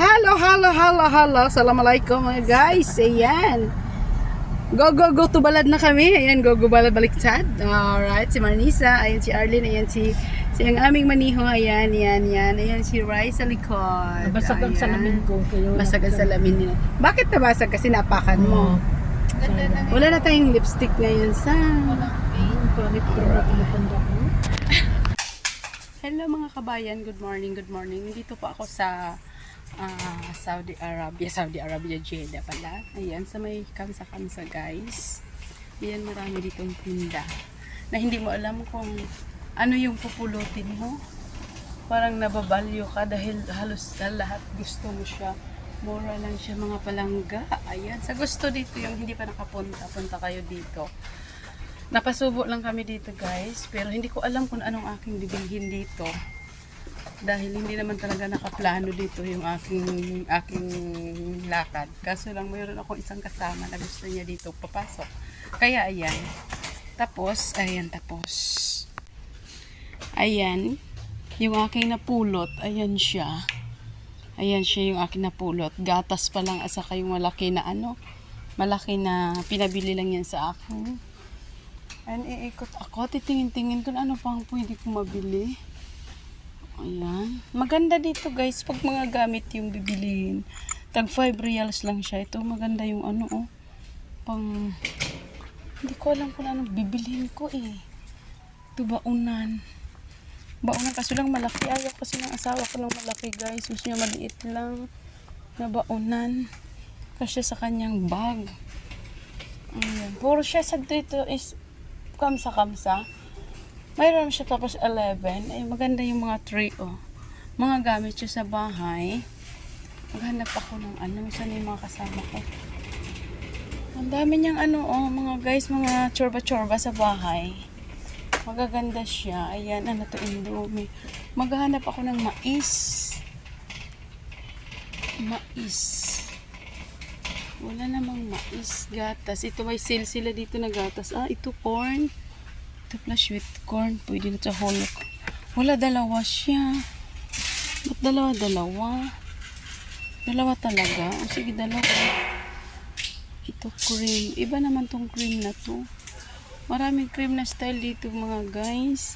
Hello, hello, hello, hello. Assalamualaikum mga guys. Ayan. Go, go, go to balad na kami. Ayan, go, go balad baliktad. Alright, si Marnisa. Ayan si Arlene. Ayan si, si ang aming maniho. Ayan, yan, yan. Ayan si Rai sa likod. Basag ang Ayan. salamin ko. Kayo Basag ang salamin nila. Bakit nabasag? Kasi napakan mo. Wala na tayong lipstick ngayon sa... Hello mga kabayan, good morning, good morning. Dito po ako sa ah, Saudi Arabia, Saudi Arabia, Jeddah pala. Ayan, sa may kamsa-kamsa guys. Ayan, marami ditong tinda. Na hindi mo alam kung ano yung pupulutin mo. Parang nababalyo ka dahil halos na lahat gusto mo siya. Mura lang siya mga palangga. Ayan, sa gusto dito yung hindi pa nakapunta, punta kayo dito. Napasubo lang kami dito guys, pero hindi ko alam kung anong aking bibilhin dito. Dahil hindi naman talaga nakaplano dito yung aking aking lakad. Kaso lang mayroon ako isang kasama na gusto niya dito papasok. Kaya ayan. Tapos, ayan tapos. Ayan. Yung aking napulot, ayan siya. Ayan siya yung aking napulot. Gatas pa lang asa kayong malaki na ano. Malaki na pinabili lang yan sa akin. And iikot ako, titingin-tingin kung ano pang pwede ko mabili. Ayan. Maganda dito guys, pag mga gamit yung bibilihin. Tag 5 reals lang siya. Ito maganda yung ano oh. Pang, hindi ko alam kung anong bibilihin ko eh. Ito baunan. Baunan kaso lang malaki. Ayaw kasi ng asawa ko ng malaki guys. Gusto niya maliit lang na baunan. Kasi sa kanyang bag. Ayan. Puro siya sa dito is kamsa-kamsa. Mayroon siya tapos 11. Ay, maganda yung mga tray, oh. Mga gamit siya sa bahay. Maghanap ako ng ano. Saan yung mga kasama ko? Ang dami niyang ano, oh, mga guys, mga chorba-chorba sa bahay. Magaganda siya. Ayan, ano to, Indomie. Maghanap ako ng mais. Mais. Wala namang mais, gatas. Ito may sale sila dito na gatas. Ah, ito corn. Ito plus sweet corn. Pwede na sa holok. Wala, dalawa siya. Ba't dalawa, dalawa? Talaga? O sige, dalawa. Ito cream. Iba naman tong cream na to. Maraming cream na style dito mga guys.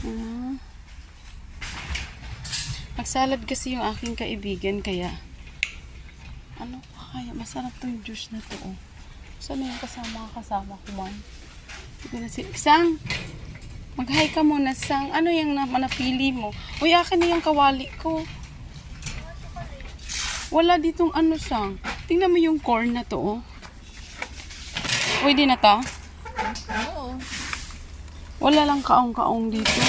Ah. Magsalad kasi yung aking kaibigan kaya ano kaya? Masarap tong juice na to. Oh. Saan yung kasama kasama ko man? Sang, mag-hi ka muna, Sang. Ano yung napili mo? Uy, akin na yung kawali ko. Wala ditong ano, Sang. Tingnan mo yung corn na to, oh. Pwede na to? Oo. Wala lang kaong-kaong dito.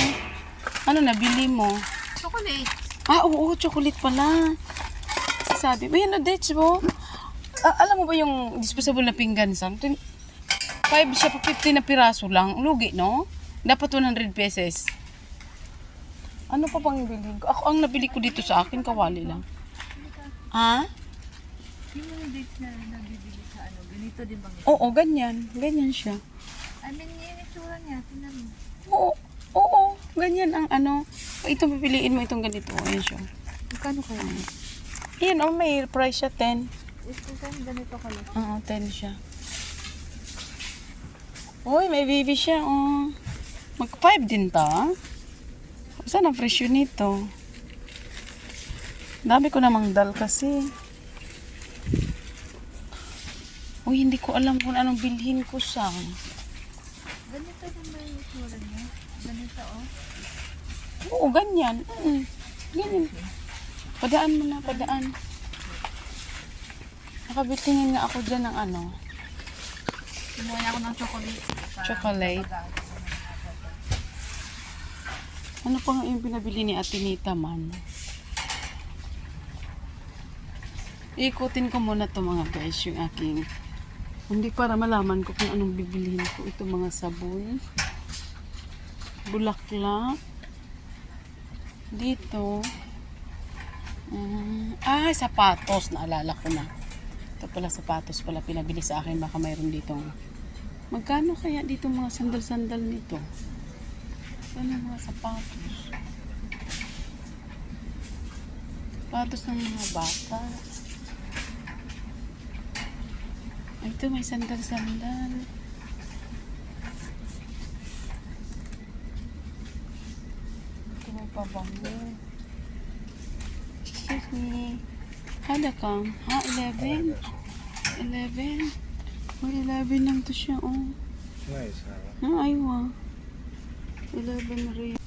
Ano nabili mo? Chocolate. Ah, oo, chocolate pala. Sabi, uy, ano, Dutch oh? mo? Ah, alam mo ba yung disposable na pinggan, Sang? 5 siya pa 50 na piraso lang. Lugi, no? Dapat 100 pesos. Ano pa bang bilhin ko? Ako ang nabili ko dito sa akin, kawali lang. Ha? Yung mga na nabibili sa ano, ganito din bang ito? Oo, ganyan. Ganyan siya. I mean, yung itsura niya, tinan mo. Oo, oo, ganyan ang ano. Ito, pipiliin mo itong ganito. Ayan siya. Magkano kaya? Ayan, oh, may price siya, 10. Is ganito ka lang? Oo, 10 siya. Uy, may baby siya, oh. Mag 5 din ta. Saan ang presyo nito? Dami ko namang dal kasi. Uy, hindi ko alam kung anong bilhin ko sa. Ganito din ba yung itsura niya? Ganito, oh. Oo, ganyan. Mm, ganyan. Padaan mo na, padaan. Nakabitingin nga ako dyan ng ano. Kumuha ako ng chocolate. Chocolate. Ano pa nga yung pinabili ni Ate Nita man? Ikutin ko muna to mga guys, yung aking hindi para malaman ko kung anong bibilihin ko. Ito mga sabon. Bulaklak. Dito. Um, ah, sapatos. Naalala ko na. Ito pala sapatos pala pinabili sa akin. Baka mayroon ditong Magkano kaya dito mga sandal-sandal nito? Ano mga sapatos? Sapatos ng mga bata. Ito may sandal-sandal. Ito may pabango. Excuse me. Hala kang. Ha, 11? 11? Oh, 11 lang to siya, oh. Nice, ha? Ah, aywa. 11 rin.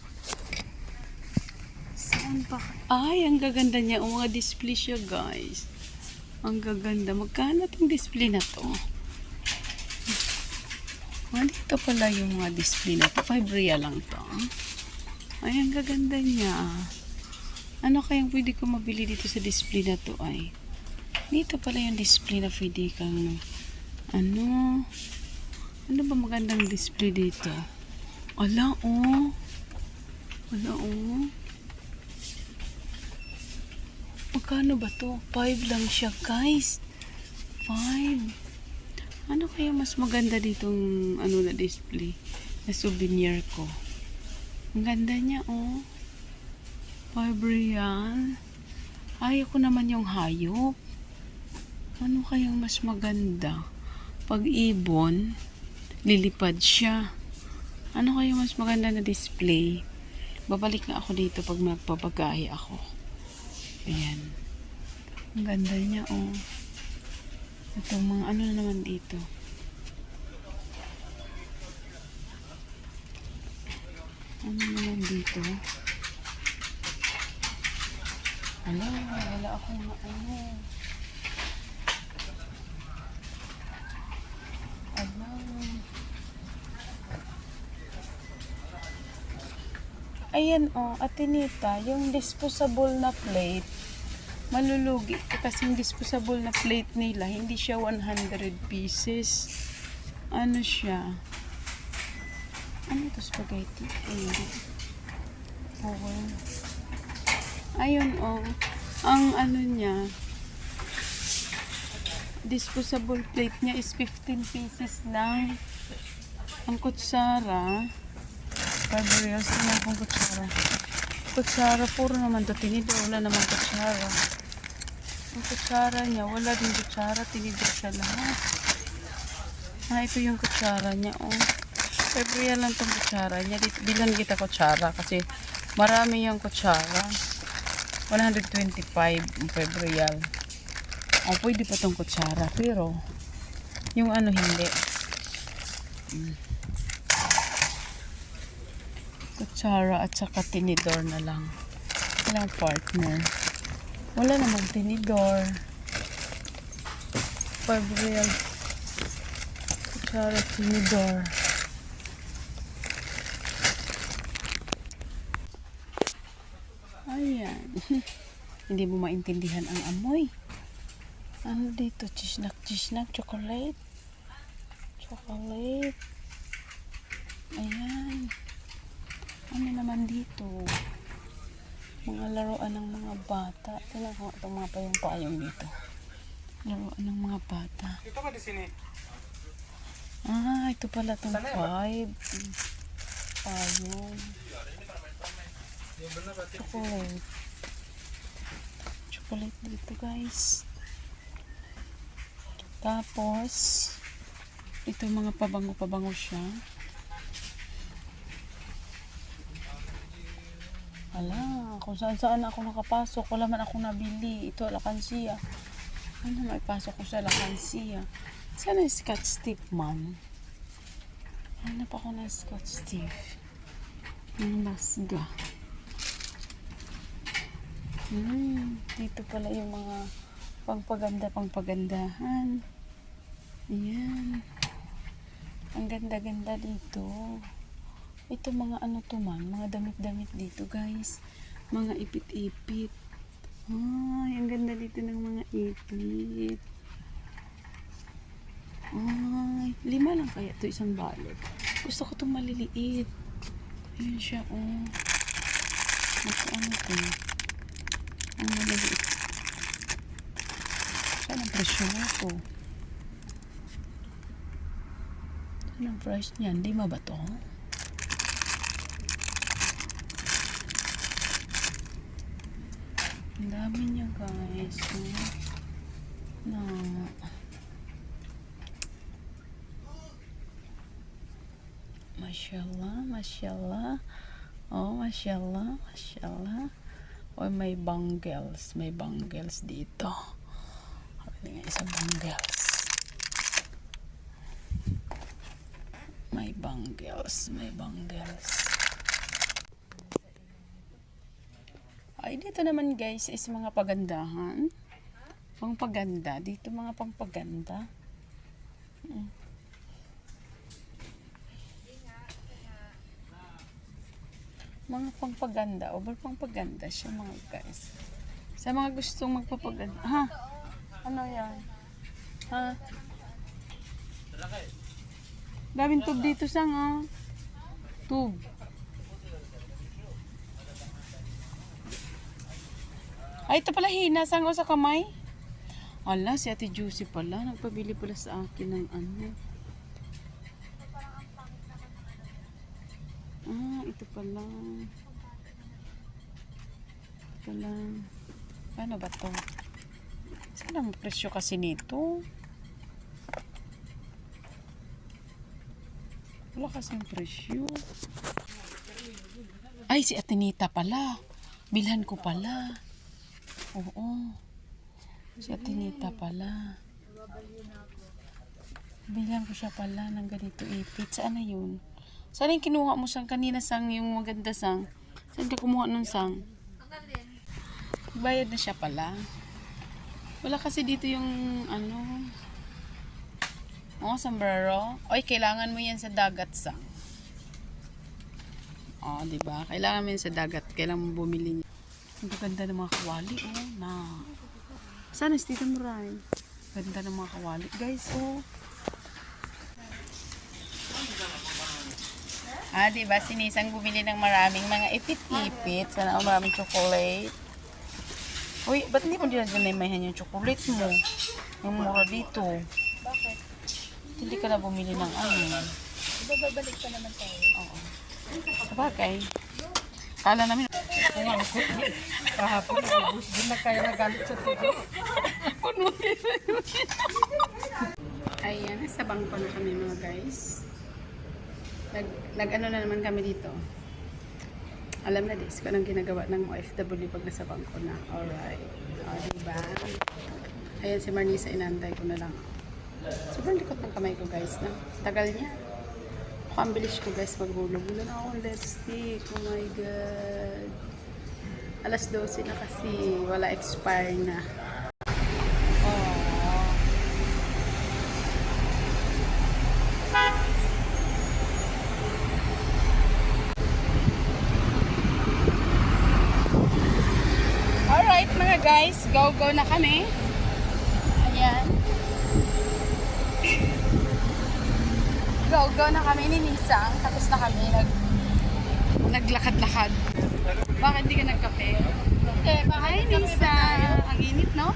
Saan pa? Ay, ang gaganda niya. O, mga display siya, guys. Ang gaganda. Magkano itong display na to? Ah, dito pala yung mga display na to. 5 real lang to. Ay, ang gaganda niya. Ano kayang pwede ko mabili dito sa display na to ay? Dito pala yung display na pwede kang ano? Ano ba magandang display dito? Ala, oh. Ala, oh. Magkano ba to? 5 lang siya, guys. 5. Ano kaya mas maganda ditong ano na display? Na souvenir ko. Ang ganda niya, oh. 5 real. Ayaw naman yung hayop. Ano kayang mas maganda? Pag ibon, lilipad siya. Ano kaya mas maganda na display? Babalik na ako dito pag magpapagahe ako. Ayan. Ang ganda niya, oh. Itong mga ano na naman dito. Ano naman dito? Ala, wala akong ano. Ayan oh, Atinita, yung disposable na plate, malulugi. Kasi yung disposable na plate nila, hindi siya 100 pieces. Ano siya? Ano ito, spaghetti? Hindi. Oh, well. Ayun oh, ang ano niya, disposable plate niya is 15 pieces lang. Ang kutsara, 5 reals na akong kutsara. Kutsara, puro naman to tinidor. Wala naman kutsara. Ang kutsara niya, wala din kutsara. Tinidor siya lahat. Ah, ito yung kutsara niya, oh. 5 real lang tong kutsara niya. Bilan kita kutsara kasi marami yung kutsara. 125 ang 5 real. Oh, pwede pa tong kutsara. Pero, yung ano hindi. Mm. Kutsara at saka tinidor na lang. Walang partner. Wala namang tinidor. 5 real. Kutsara, tinidor. Ayan. Hindi mo maintindihan ang amoy. Ano dito? Chisnak, chisnak, chocolate. Chocolate. Ayan. Ano naman dito? Mga laruan ng mga bata. Tingnan ko itong mga payong-payong dito. Laruan ng mga bata. Ito ka di sini. Ah, ito pala itong Sana ba? five. Payong. Chocolate. Chocolate dito guys. Tapos, ito mga pabango-pabango siya. Ala, kung saan saan ako nakapasok, wala man ako nabili. Ito, lakansiya. Ano maipasok ko sa lakansiya? Sana yung scotch tape man. Hanap ako ng scotch tape. Yung lasga. Hmm, dito pala yung mga pangpaganda, pangpagandahan. Ayan. Ang ganda-ganda dito. Ito mga ano to man, mga damit-damit dito guys. Mga ipit-ipit. Ay, ang ganda dito ng mga ipit. Ay, lima lang kaya to isang balot. Gusto ko itong maliliit. Ayan siya, oh. Naku, ano to? Ang maliliit. Saan ang presyo na to? Saan ang price niyan? Lima ba to? Ang dami niya guys. Oh. Na. Mashallah, mashallah. Oh, mashallah, mashallah. Oh, may bangles. May bangles dito. Sabi nga isang bangles. May bangles. May bangles. Ay, dito naman guys is mga pagandahan. Pangpaganda. Dito mga pangpaganda. Mm. Mga pangpaganda. Over pangpaganda siya mga guys. Sa mga gustong magpapaganda. Ha? Ano yan? Ha? Daming tube dito sang ah. Tube. Ay, ito pala hinasang ko sa kamay. Ala, si Ate Juicy pala. Nagpabili pala sa akin ng ano. Ah, ito pala. Ito pala. Paano ba to? Saan ang presyo kasi nito? Wala kasing presyo. Ay, si Atenita pala. Bilhan ko pala. Oo. Si Atenita pala. Bilang ko siya pala ng ganito ipit. Saan na yun? Saan yung kinuha mo sang kanina sang yung maganda sang? Saan ka kumuha ng sang? Bayad na siya pala. Wala kasi dito yung ano. Oh, sombrero. Oy, kailangan mo yan sa dagat sang. Oh, di ba? Kailangan mo yan sa dagat. Kailangan mo bumili niya. Ang ganda ng mga kawali, oh, na. Sana si Tita Muray. Ganda ng mga kawali. Guys, oh. Ah, di ba? Sinisang bumili ng maraming mga ipit-ipit. Sana oh, maraming chocolate. Uy, ba't hindi mo dinadyanaymahan yung chocolate mo? Yung mura dito. Bakit? Hindi ka na bumili ng ano. Babalik pa naman tayo. Oo. Sabagay. Kala namin, Kahapon, ubus din na kayo nagalit sa tuyo. Ayan, sa bangko na kami mga guys. Nag, nag ano na naman kami dito. Alam na dis kung anong ginagawa ng OFW pag nasa bangko na. Alright. O, diba? Ayan si Marnisa, inantay ko na lang. Sobrang likot ng kamay ko guys. Na. Tagal niya. Mukhang bilis ko guys maghulog. Wala na akong lipstick. Oh my God. Alas 12 na kasi. Wala expire na. Alright mga guys, go go na kami. Ayan. Go go na kami ni Nisang. Tapos na kami nag naglakad-lakad. Bakit di ka nagkape? Eh, Hi Nisa! Ang init no?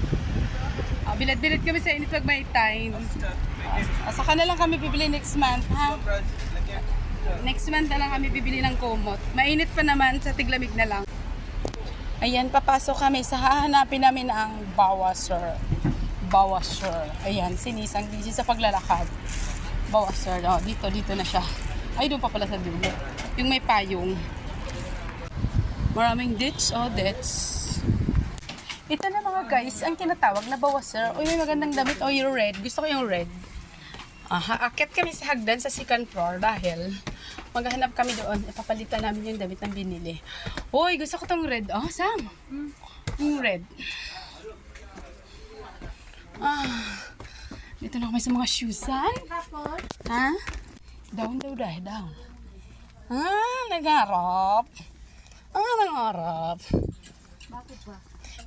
Ah, bilad-bilad kami sa init pag may time. Ah, saka na lang kami bibili next month, ha? Next month na lang kami bibili ng kumot. Mainit pa naman, sa tiglamig na lang. Ayan, papasok kami sa hahanapin namin ang Bawasser. Bawasser. Ayan, sinisang busy sa paglalakad. Bawasser. Oh, dito, dito na siya. Ay, doon pa pala sa dulo. Yung may payong. Maraming ditch. Oh, ditch. Ito na mga guys, ang tinatawag na Bawasser. Uy, may magandang damit. Oh, yung red. Gusto ko yung red. Ah, akit kami sa hagdan sa second floor dahil maghahanap kami doon. Ipapalitan namin yung damit ng binili. Uy, gusto ko tong red. Oh, Sam. Yung red. Ah, dito na kami sa mga shoesan. Ha? Down daw dahil down. Ah, nagharap. Ah, nangarap. bakit ba?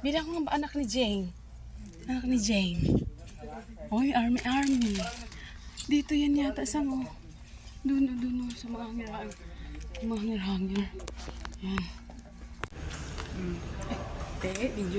Bilang nga ba anak ni Jane? Anak ni Jane. Oy, army, army. Dito yan yata sa mo. Doon, doon, doon, sa mga hangir Mga hangir-hangir. Yan. Hmm. Eh, video